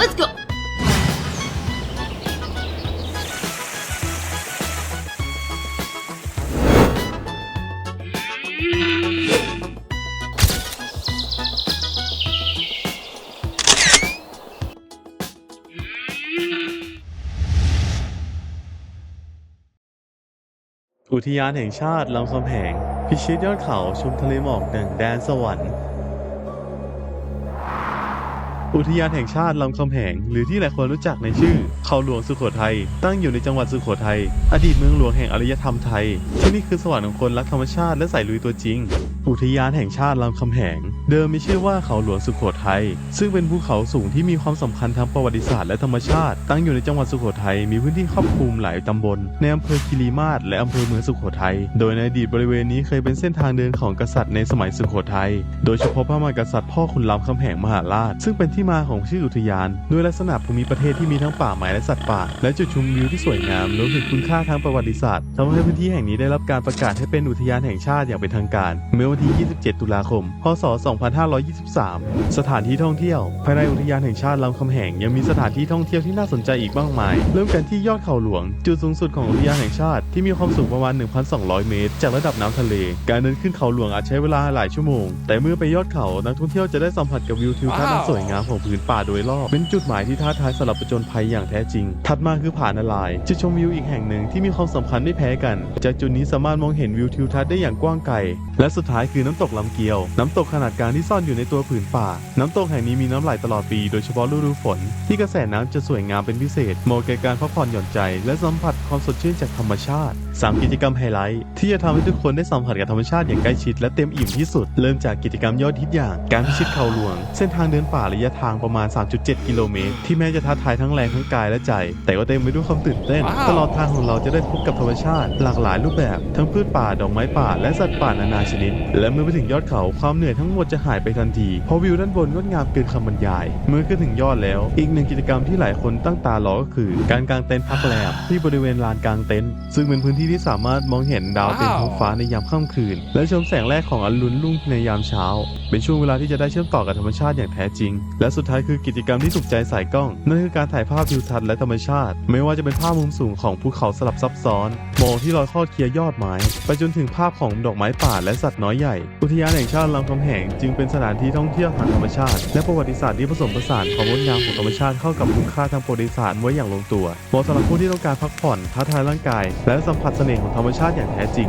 let's go อุทยานแห่งชาติลำคำแหง พิชิตยอดเขาชมทะเลหมอกดังแดนสวรรค์ อุทยานแห่งชาติลำคำแหง หรือที่หลายคนรู้จักในชื่อ เขาหลวงสุโขทัยตั้งอยู่ในจังหวัดสุโขทัยอดีตเมืองหลวงแห่งอารยธรรมไทย ที่นี่คือสวรรค์ของคนรักธรรมชาติและใส่ลุยตัวจริง อุทยานแห่งชาติลำคำแหง เดิมมีชื่อว่าเขาหลวงสุโขทัย ซึ่งเป็นภูเขาสูงที่มีความสำคัญทางประวัติศาสตร์และธรรมชาติ ตั้งอยู่ในจังหวัดสุโขทัย มีพื้นที่ครอบคลุมหลายตำบล ในอำเภอคีรีมาศและอำเภอเมืองสุโขทัย โดยในอดีตบริเวณนี้เคยเป็นเส้นทางเดินของกษัตริย์ในสมัยสุโขทัย โดยเฉพาะพระมหากษัตริย์พ่อขุนรามคำแหงมหาราช ซึ่งเป็นที่มาของชื่ออุทยาน ด้วยลักษณะภูมิประเทศที่มีทั้งป่าไม้และสัตว์ป่า และจุดชมวิวที่สวยงามรวมถึงคุณค่าทางประวัติศาสตร์ทำให้พื้นที่แห่งนี้ได้รับการประกาศให้เป็นอุทยานแห่งชาติอย่างเป็นทางการเมื่อวันที่ 27 ตุลาคม พศ 2523 สถานที่ท่องเที่ยว ภายในอุทยานแห่งชาติลำคำแหงยังมีสถานที่ท่องเที่ยวที่น่าสนใจอีกมากมาย เริ่มกันที่ยอดเขาหลวง จุดสูงสุดของอุทยานแห่งชาติที่มีความสูงประมาณ 1,200 เมตร จากระดับน้ำทะเล การเดินขึ้นเขาหลวงอาจใช้เวลาหลายชั่วโมง แต่เมื่อไปยอดเขานักท่องเที่ยวจะได้สัมผัสกับวิวทิวทัศน์อันสวยงามของผืนป่าโดยรอบ เป็นจุดหมายที่ท้าทายสำหรับผจญภัยอย่างแท้จริง ถัดมาคือผานาลายจุดชมวิวอีกแห่งหนึ่งที่มีความสำคัญไม่แพ้กัน จากจุดนี้สามารถมองเห็นวิวทิวทัศน์ได้อย่างกว้างไกล และสุดท้ายคือน้ำตกลำเกียว น้ำตกขนาดกลางที่ซ่อนอยู่ในตัวผืนป่า น้ำตกแห่งนี้มีน้ำไหลตลอดปีโดยเฉพาะฤดูฝน ที่กระแสน้ำจะสวยงามเป็นพิเศษเหมาะแก่การพักผ่อนหย่อนใจ และสัมผัสความสดชื่นจากธรรมชาติ 3 กิจกรรมไฮไลท์ที่จะทำให้ทุกคนได้สัมผัสกับธรรมชาติอย่างใกล้ชิดและเต็มอิ่มที่สุด เริ่มจากกิจกรรมยอดฮิตอย่าง การพิชิตเขาหลวง เส้นทางเดินป่าระยะทางประมาณ 3.7 กิโลเมตร ที่แม้จะท้าทายทั้งแรงทั้งกายและใจ แต่ก็เต็มไปด้วยความตื่นเต้น ตลอดทางของเราจะได้พบกับธรรมชาติ หลากหลายรูปแบบ ทั้งพืชป่า ดอกไม้ป่า และสัตว์ป่านานาชนิดและเมื่อไปถึงยอดเขาความเหนื่อยทั้งหมดจะหายไปทันที เพราะวิวด้านบนงดงามเกินคำบรรยาย เมื่อขึ้นถึงยอดแล้ว อีกหนึ่งกิจกรรมที่หลายคนตั้งตารอก็คือ การกางเต็นท์พักแรมที่บริเวณลานกางเต็นท์ซึ่งเป็นพื้นที่ที่สามารถมองเห็นดาวเต็มท้องฟ้าในยามค่ำคืน และชมแสงแรกของอรุณรุ่งในยามเช้า เป็นช่วงเวลาที่จะได้เชื่อมต่อกับธรรมชาติอย่างแท้จริง และสุดท้ายคือกิจกรรมที่ถูกใจสายกล้อง นั่นคือการถ่ายภาพทิวทัศน์และธรรมชาติ ไม่ว่าจะเป็นภาพมุมสูงของภูเขาสลับซับซ้อนมองที่ลอยคอดเคลียยอดไม้ ไปจนถึงภาพของดอกไม้ป่าและสัตว์น้อยใหญ่ อุทยานแห่งชาติลำคำแหงจึงเป็นสถานที่ท่องเที่ยวทางธรรมชาติ และประวัติศาสตร์ที่ผสมผสานความงดงามของธรรมชาติเข้ากับคุณค่าทางประวัติศาสตร์ไว้อย่างลงตัวเหมาะสำหรับผู้ที่ต้องการพักผ่อนท้าทายร่างกาย และสัมผัสเสน่ห์ของธรรมชาติอย่างแท้จริง